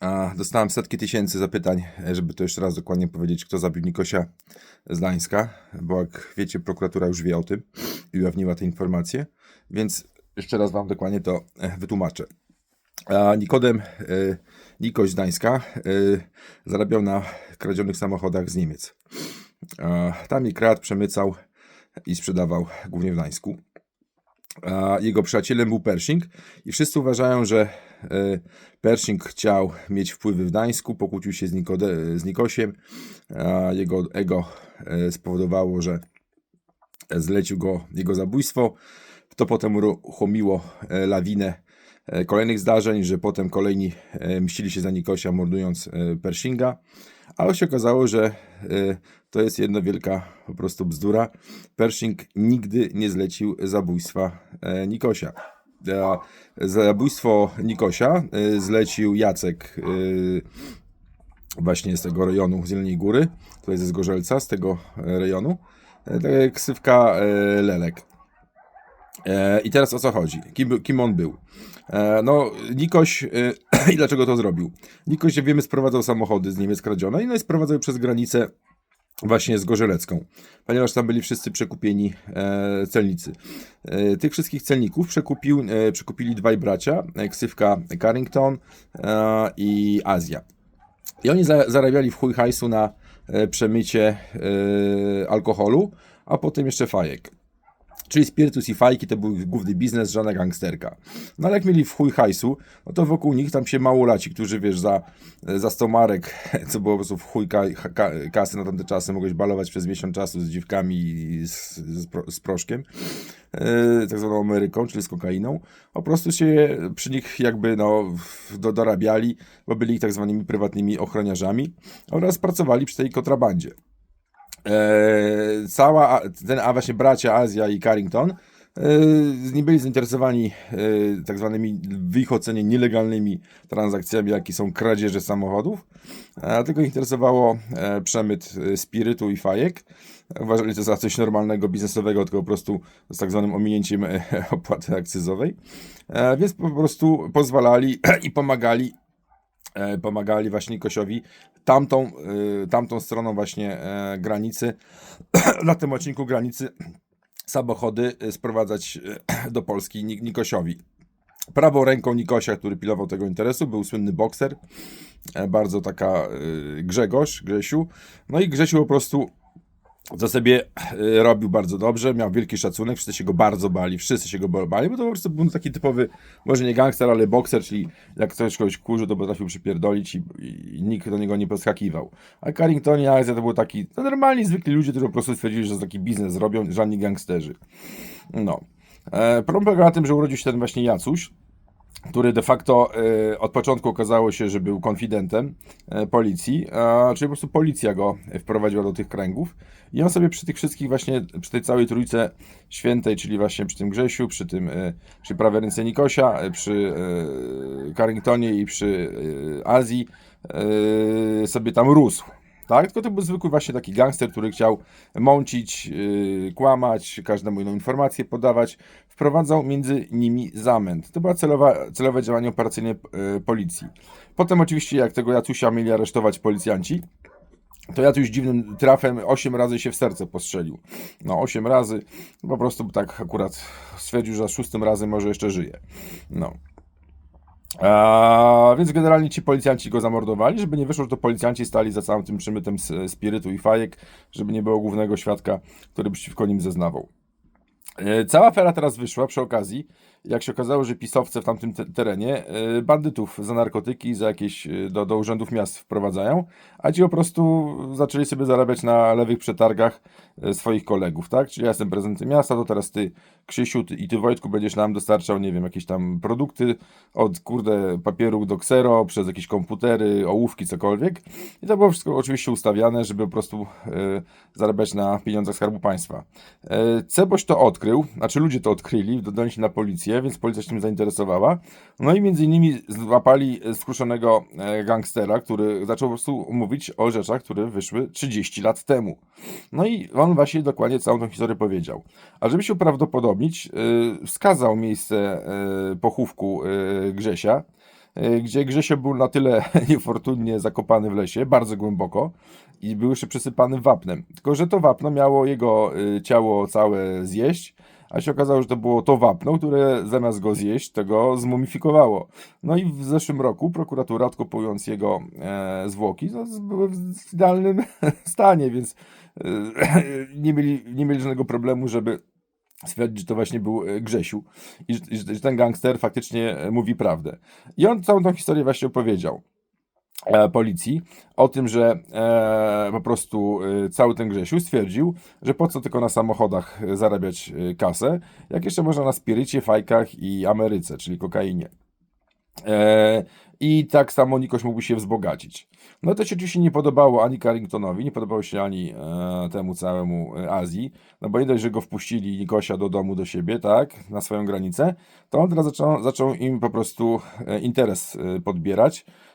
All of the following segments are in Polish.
A dostałem setki tysięcy zapytań, żeby to jeszcze raz dokładnie powiedzieć, kto zabił Nikosia z Gdańska, bo jak wiecie, prokuratura już wie o tym i ujawniła te informacje, więc jeszcze raz wam dokładnie to e, wytłumaczę. A Nikodem e, Nikoś z Gdańska e, zarabiał na kradzionych samochodach z Niemiec. A Tam i kradł, przemycał i sprzedawał głównie w Gdańsku. A jego przyjacielem był Pershing i wszyscy uważają, że e, Pershing chciał mieć wpływy w Gdańsku, pokłócił się z, Nikode, z Nikosiem, a jego ego e, spowodowało, że zlecił go jego zabójstwo. To potem uruchomiło e, lawinę kolejnych zdarzeń, że potem kolejni mścili się za Nikosia, mordując Pershinga, ale się okazało, że e, to jest jedna wielka po prostu bzdura. Pershing nigdy nie zlecił zabójstwa e, Nikosia. E, Zabójstwo Nikosia e, zlecił Jacek właśnie z tego rejonu Zielonej Góry, tutaj ze Zgorzelca, z tego rejonu. Tak ksywka Lelek. I teraz o co chodzi? Kim, kim on był? E, no, Nikoś, e, i dlaczego to zrobił? Nikoś, jak wiemy, sprowadzał samochody z Niemiec kradzione i no i sprowadzał przez granicę właśnie z Gorzelecką, ponieważ tam byli wszyscy przekupieni e, celnicy. Tych wszystkich celników przekupił, przekupili dwaj bracia, ksywka Carrington i Azja. I oni za, zarabiali w chuj hajsu na przemycie alkoholu, a potem jeszcze fajek. Czyli spirytus i fajki to był główny biznes, żadna gangsterka. No ale jak mieli w chuj hajsu, no to wokół nich tam się małolaci, którzy wiesz, za, za 100 marek, co było po prostu w chuj ka, ka, kasy na tamte czasy, mogłeś balować przez miesiąc czasu z dziwkami i z, z, pro- z proszkiem, e, tak zwaną Ameryką, czyli z kokainą, po prostu się przy nich jakby no do, dorabiali, bo byli tak zwanymi prywatnymi ochroniarzami oraz pracowali przy tej kontrabandzie. E, cała, ten, a właśnie bracia Azja i Carrington e, nie byli zainteresowani e, tak zwanymi w ich ocenie nielegalnymi transakcjami, jakie są kradzieże samochodów, tylko interesowało przemyt spirytu i fajek. Uważali to za coś normalnego, biznesowego, tylko po prostu z tak zwanym ominięciem opłaty akcyzowej. Więc po prostu pozwalali i pomagali pomagali właśnie Nikosiowi tamtą, e, tamtą stroną właśnie e, granicy, na tym odcinku granicy samochody e, sprowadzać e, do Polski Nik- Nikosiowi. Prawą ręką Nikosia, który pilował tego interesu, był słynny bokser, e, bardzo taka e, Grzegorz, Grzesiu. No i Grzesiu po prostu co sobie e, robił bardzo dobrze, miał wielki szacunek, wszyscy się go bardzo bali, wszyscy się go bali, bo to po prostu był taki typowy, może nie gangster, ale bokser, czyli jak ktoś kogoś kurzył, to potrafił przypierdolić i, i nikt do niego nie podskakiwał. A Carrington i Azja to był taki, no normalni, zwykli ludzie, którzy po prostu stwierdzili, że taki biznes robią, żadni gangsterzy. No. E, problem polega na tym, że urodził się ten właśnie Jacuś, który de facto e, od początku okazało się, że był konfidentem e, policji, czyli po prostu policja go wprowadziła do tych kręgów i on sobie przy tych wszystkich właśnie, przy tej całej trójce świętej, czyli właśnie przy tym Grzesiu, przy tym, e, przy prawej ręce Nikosia, przy Carringtonie i przy Azji sobie tam rósł. Tak, tylko to był zwykły właśnie taki gangster, który chciał mącić, yy, kłamać, każdemu inną informację podawać. Wprowadzał między nimi zamęt. To było celowa, celowe działanie operacyjne yy, policji. Potem oczywiście jak tego Jacusia mieli aresztować policjanci, to Jacuś dziwnym trafem 8 razy się w serce postrzelił. No 8 razy, po prostu tak akurat stwierdził, że szóstym razem może jeszcze żyje. No. A, więc generalnie ci policjanci go zamordowali, żeby nie wyszło, że to policjanci stali za całym tym przemytem s- spirytu i fajek, żeby nie było głównego świadka, który przeciwko nim zeznawał. E, Cała afera teraz wyszła przy okazji, jak się okazało, że pisowce w tamtym te terenie e, bandytów za narkotyki, za jakieś e, do, do urzędów miast wprowadzają, a ci po prostu zaczęli sobie zarabiać na lewych przetargach e, swoich kolegów, tak? Czyli ja jestem prezydentem miasta, to teraz ty, Krzysiu ty, i ty Wojtku będziesz nam dostarczał, nie wiem, jakieś tam produkty od kurde papieru do ksero, przez jakieś komputery, ołówki, cokolwiek. I to było wszystko oczywiście ustawiane, żeby po prostu zarabiać na pieniądzach Skarbu Państwa. E, Ceboś to odkrył, znaczy ludzie to odkryli, dodali się na policję, więc policja się tym zainteresowała. No i między innymi złapali e, skruszonego e, gangstera, który zaczął po prostu mówić o rzeczach, które wyszły 30 lat temu. No i on właśnie dokładnie całą tą historię powiedział. A żeby się uprawdopodobnić, e, wskazał miejsce pochówku Grzesia, gdzie Grzesio był na tyle niefortunnie zakopany w lesie, bardzo głęboko i był jeszcze przysypany wapnem. Tylko, że to wapno miało jego ciało całe zjeść, a się okazało, że to było to wapno, które zamiast go zjeść, tego zmumifikowało. No i w zeszłym roku prokuratura, odkopując jego e, zwłoki, no, były w idealnym stanie, więc e, nie, mieli, nie mieli żadnego problemu, żeby stwierdzić, że to właśnie był e, Grzesiu i że, że, ten gangster faktycznie e, mówi prawdę. I on całą tą historię właśnie opowiedział policji o tym, że e, po prostu e, cały ten Grzesiu stwierdził, że po co tylko na samochodach e, zarabiać e, kasę, jak jeszcze można na spirycie, fajkach i Ameryce, czyli kokainie. E, I tak samo Nikoś mógł się wzbogacić. No to się oczywiście nie podobało ani Carringtonowi, nie podobało się ani e, temu całemu e, Azji, no bo nie dość, że go wpuścili Nikosia do domu, do siebie, tak, na swoją granicę, to on teraz zaczął, zaczął im po prostu e, interes e, podbierać e,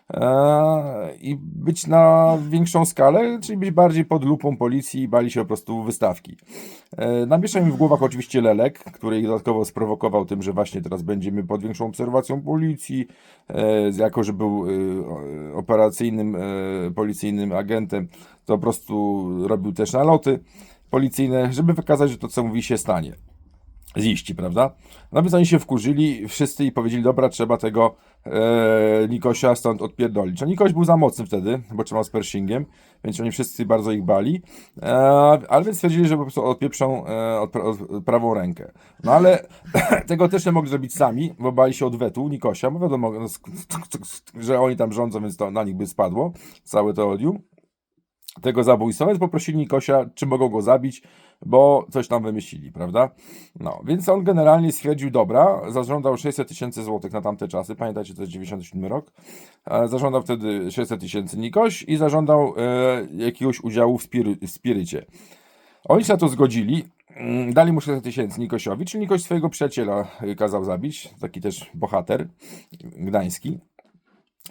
i być na większą skalę, czyli być bardziej pod lupą policji i bali się po prostu wystawki. E, Namieszał im w głowach oczywiście Lelek, który ich dodatkowo sprowokował tym, że właśnie teraz będziemy pod większą obserwacją policji, e, jako że był e, operacyjnym, e, policyjnym agentem, to po prostu robił też naloty policyjne, żeby wykazać, że to co mówi się stanie. Ziści, prawda? No więc oni się wkurzyli wszyscy i powiedzieli, dobra, trzeba tego e, Nikosia stąd odpierdolić. No Nikoś był za mocny wtedy, bo trzymał z Pershingiem, więc oni wszyscy bardzo ich bali, e, ale więc stwierdzili, że po prostu odpieprzą e, od, od prawą rękę. No ale tego też nie mogli zrobić sami, bo bali się odwetu Nikosia, bo wiadomo, no, że oni tam rządzą, więc to na nich by spadło całe to odium tego zabójstwa, więc poprosili Nikosia, czy mogą go zabić, bo coś tam wymyślili, prawda? No, więc on generalnie stwierdził, dobra, zażądał 600 tysięcy złotych na tamte czasy, pamiętacie, to jest 97 rok, e, zażądał wtedy 600 tysięcy Nikoś i zażądał e, jakiegoś udziału w, spiry, w spirycie. Oni się na to zgodzili, mm, dali mu 600 tysięcy Nikosiowi, czyli Nikoś swojego przyjaciela y, kazał zabić, taki też bohater gdański.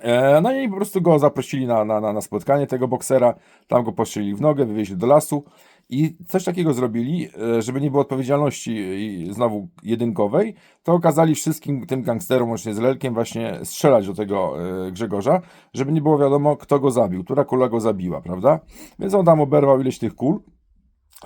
E, No i po prostu go zaprosili na, na, na, spotkanie tego boksera, tam go postrzelili w nogę, wywieźli do lasu i coś takiego zrobili, e, żeby nie było odpowiedzialności i znowu jedynkowej, to kazali wszystkim tym gangsterom, łącznie z Lelkiem, właśnie strzelać do tego e, Grzegorza, żeby nie było wiadomo, kto go zabił, która kula go zabiła, prawda? Więc on tam oberwał ileś tych kul,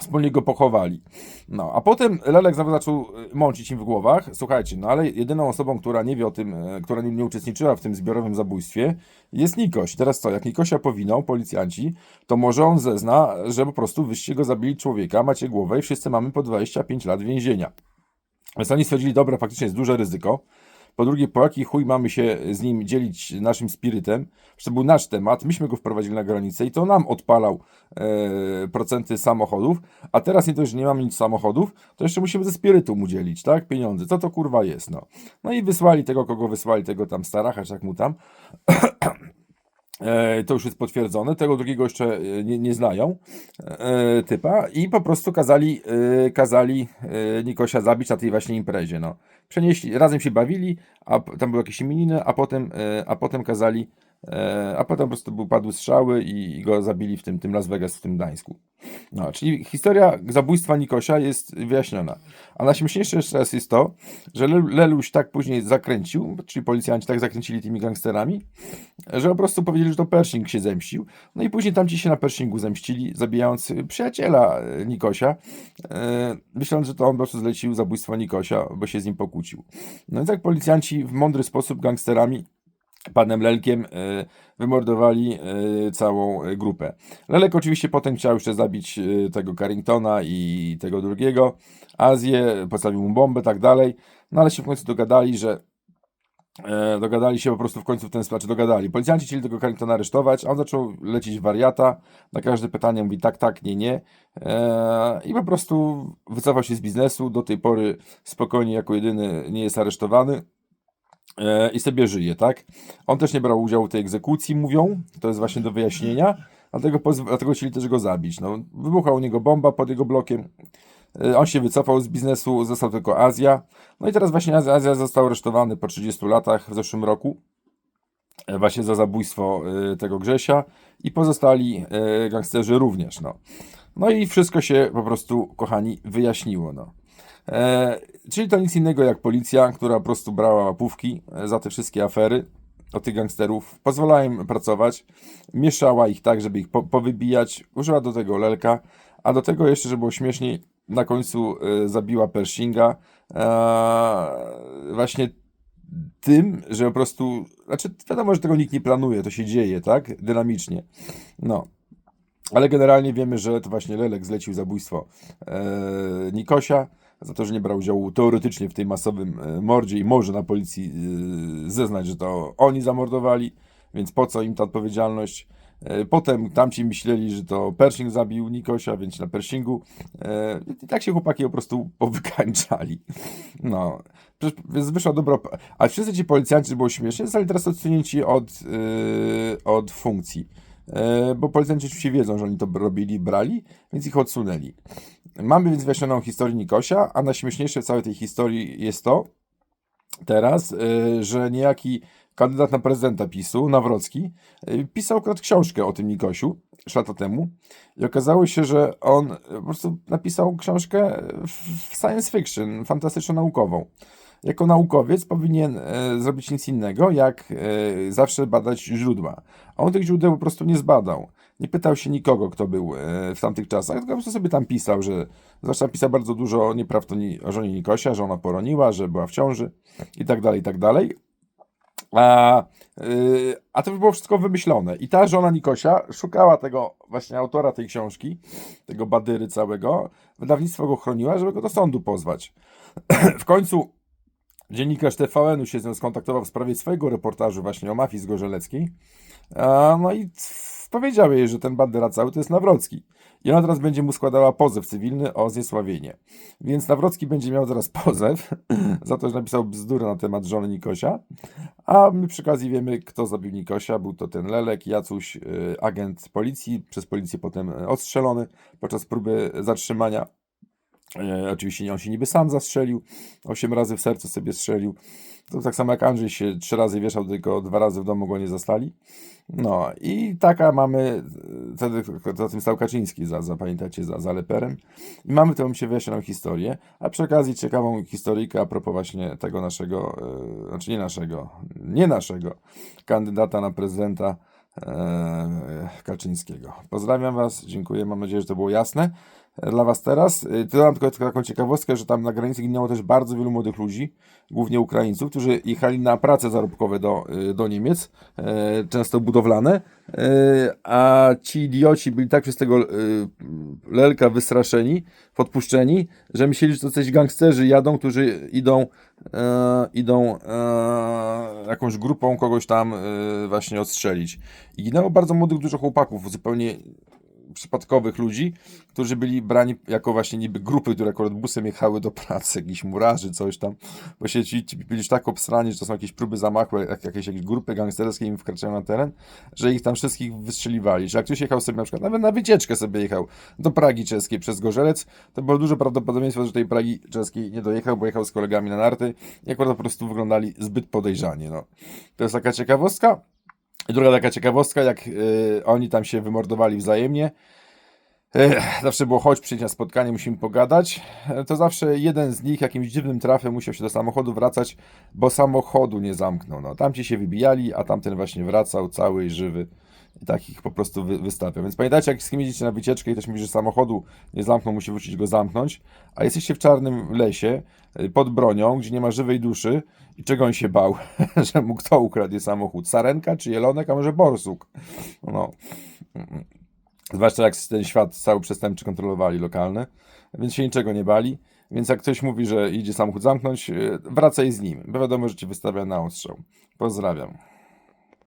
wspólnie go pochowali. No, a potem Lelek znowu zaczął y, mącić im w głowach. Słuchajcie, no ale jedyną osobą, która nie wie o tym, e, która nie, nie uczestniczyła w tym zbiorowym zabójstwie, jest Nikoś. Teraz co, jak Nikosia powinął, policjanci, to może on zezna, że po prostu wyście go zabili człowieka, macie głowę i wszyscy mamy po 25 lat więzienia. Więc oni stwierdzili, dobra, faktycznie jest duże ryzyko. Po drugie, po jaki chuj mamy się z nim dzielić naszym spirytem? To był nasz temat, myśmy go wprowadzili na granicę i to nam odpalał e, procenty samochodów, a teraz nie dość, że nie mamy nic samochodów, to jeszcze musimy ze spirytu mu dzielić, tak? Pieniądze. Co to kurwa jest, no. No i wysłali tego, kogo wysłali, tego tam staracha, jak mu tam. E, to już jest potwierdzone, tego drugiego jeszcze e, nie, nie znają e, typa i po prostu kazali, kazali Nikosia zabić na tej właśnie imprezie. No. Przenieśli, razem się bawili, a tam były jakieś imeniny, a potem, a potem kazali, a potem po prostu był, padły strzały i, go zabili w tym, tym Las Vegas, w tym Gdańsku. No, czyli historia zabójstwa Nikosia jest wyjaśniona. A najśmieszniejsze jeszcze raz jest to, że Le- Leluś tak później zakręcił, czyli policjanci tak zakręcili tymi gangsterami, że po prostu powiedzieli, że to Pershing się zemścił. No i później tamci się na Pershingu zemścili, zabijając przyjaciela y, Nikosia, e, myśląc, że to on po prostu zlecił zabójstwo Nikosia, bo się z nim pokłócił. No i tak policjanci w mądry sposób gangsterami panem Lelkiem e, wymordowali e, całą e, grupę. Lelek oczywiście potem chciał jeszcze zabić tego Carringtona i tego drugiego, Azję, postawił mu bombę, tak dalej, no ale się w końcu dogadali, że dogadali się po prostu w końcu w ten sposób, znaczy dogadali. Policjanci chcieli tego Carringtona aresztować, a on zaczął lecieć wariata, na każde pytanie mówi tak, tak, nie, nie i po prostu wycofał się z biznesu, do tej pory spokojnie jako jedyny nie jest aresztowany i sobie żyje, tak? On też nie brał udziału w tej egzekucji, mówią, to jest właśnie do wyjaśnienia, dlatego, dlatego chcieli też go zabić. No, wybuchła u niego bomba pod jego blokiem, e, on się wycofał z biznesu, został tylko Azja, no i teraz właśnie Azja, został aresztowany po 30 latach w zeszłym roku, e, właśnie za zabójstwo e, tego Grzesia i pozostali e, gangsterzy również, no. No i wszystko się po prostu, kochani, wyjaśniło, no. E, czyli to nic innego jak policja, która po prostu brała łapówki e, za te wszystkie afery. od tych gangsterów, pozwalała im pracować, mieszała ich tak, żeby ich po, powybijać, użyła do tego lelka, a do tego jeszcze, żeby było śmieszniej, na końcu e, zabiła Pershinga właśnie tym, że po prostu, znaczy wiadomo, że tego nikt nie planuje, to się dzieje, tak, dynamicznie, no. Ale generalnie wiemy, że to właśnie Lelek zlecił zabójstwo e, Nikosia za to, że nie brał udziału teoretycznie w tej masowym e, mordzie i może na policji e, zeznać, że to oni zamordowali, więc po co im ta odpowiedzialność? E, Potem tamci myśleli, że to Pershing zabił Nikosia, więc na Pershingu. I tak się chłopaki po prostu powykańczali. No, więc wyszła dobra. A wszyscy ci policjanci, było śmiesznie, zostali teraz odsunięci od, od funkcji. E, Bo policjanci oczywiście wiedzą, że oni to robili, brali, więc ich odsunęli. Mamy więc wyjaśnioną historię Nikosia, a najśmieszniejsze w całej tej historii jest to teraz, y, że niejaki kandydat na prezydenta PiSu, Nawrocki, y, pisał akurat książkę o tym Nikosiu 3 lata temu i okazało się, że on po prostu napisał książkę w science fiction, fantastyczno-naukową. Jako naukowiec powinien e, zrobić nic innego, jak e, zawsze badać źródła. A on tych źródeł po prostu nie zbadał. Nie pytał się nikogo, kto był e, w tamtych czasach, tylko po prostu sobie tam pisał, że zwłaszcza pisał bardzo dużo o o żonie Nikosia, że ona poroniła, że była w ciąży i tak dalej, i tak dalej. A, a to było wszystko wymyślone. I ta żona Nikosia szukała tego właśnie autora tej książki, tego badyry całego. Wydawnictwo go chroniła, żeby go do sądu pozwać. w końcu dziennikarz TVN-u się z nią skontaktował w sprawie swojego reportażu właśnie o mafii zgorzeleckiej. A, no i powiedział jej, że ten badyra cały to jest Nawrocki. I ona teraz będzie mu składała pozew cywilny o zniesławienie. Więc Nawrocki będzie miał teraz pozew za to, że napisał bzdury na temat żony Nikosia. A my przy okazji wiemy, kto zabił Nikosia. Był to ten Lelek, Jacuś, y, agent policji, przez policję potem y, ostrzelony podczas próby zatrzymania. E, oczywiście on się niby sam zastrzelił, osiem razy w serce sobie strzelił. To tak samo jak Andrzej się trzy razy wieszał, tylko dwa razy w domu go nie zastali. No i taka mamy, wtedy za tym stał Kaczyński, za, za pamiętacie, za, za Leperem. I mamy tę się wyjaśnioną historię, a przy okazji ciekawą historyjkę a propos właśnie tego naszego, e, znaczy nie naszego, nie naszego kandydata na prezydenta e, Kaczyńskiego. Pozdrawiam Was, dziękuję, mam nadzieję, że to było jasne dla Was teraz. Y, To dam tylko taką ciekawostkę, że tam na granicy ginęło też bardzo wielu młodych ludzi, głównie Ukraińców, którzy jechali na prace zarobkowe do, y, do Niemiec, e, często budowlane, a ci idioci byli tak przez tego y, lelka wystraszeni, podpuszczeni, że myśleli, że to coś gangsterzy jadą, którzy idą, idą jakąś grupą kogoś tam właśnie odstrzelić. I ginęło bardzo młodych, dużo chłopaków, zupełnie przypadkowych ludzi, którzy byli brani jako właśnie niby grupy, które akurat busem jechały do pracy, jakiś murarzy, coś tam, bo się ci, ci byli tak obsrani, że to są jakieś próby zamachu, jak, jakieś, jakieś grupy gangsterskie im wkraczają na teren, że ich tam wszystkich wystrzeliwali, że jak ktoś jechał sobie na przykład, nawet na wycieczkę sobie jechał do Pragi czeskiej przez Gorzelec, to było duże prawdopodobieństwo, że tej Pragi czeskiej nie dojechał, bo jechał z kolegami na narty i akurat po prostu wyglądali zbyt podejrzanie, no. To jest taka ciekawostka. Druga taka ciekawostka, jak y, oni tam się wymordowali wzajemnie. Ech, zawsze było, chodź, przyjdź na spotkanie, musimy pogadać. E, To zawsze jeden z nich jakimś dziwnym trafem musiał się do samochodu wracać, bo samochodu nie zamknął. No, tamci się wybijali, a tamten właśnie wracał cały i żywy. I takich po prostu wy, wystawiał. Więc pamiętajcie, jak z kim jedziecie na wycieczkę i ktoś mówi, że samochodu nie zamknął, musi wrócić go zamknąć, a jesteście w czarnym lesie, y, pod bronią, gdzie nie ma żywej duszy i czego on się bał, że mu kto ukradnie samochód? Sarenka czy jelonek, a może borsuk? No. Zwłaszcza jak ten świat cały przestępczy kontrolowali lokalny, więc się niczego nie bali. Więc jak ktoś mówi, że idzie samochód zamknąć, y, wracaj z nim, bo wiadomo, że cię wystawia na ostrzał. Pozdrawiam.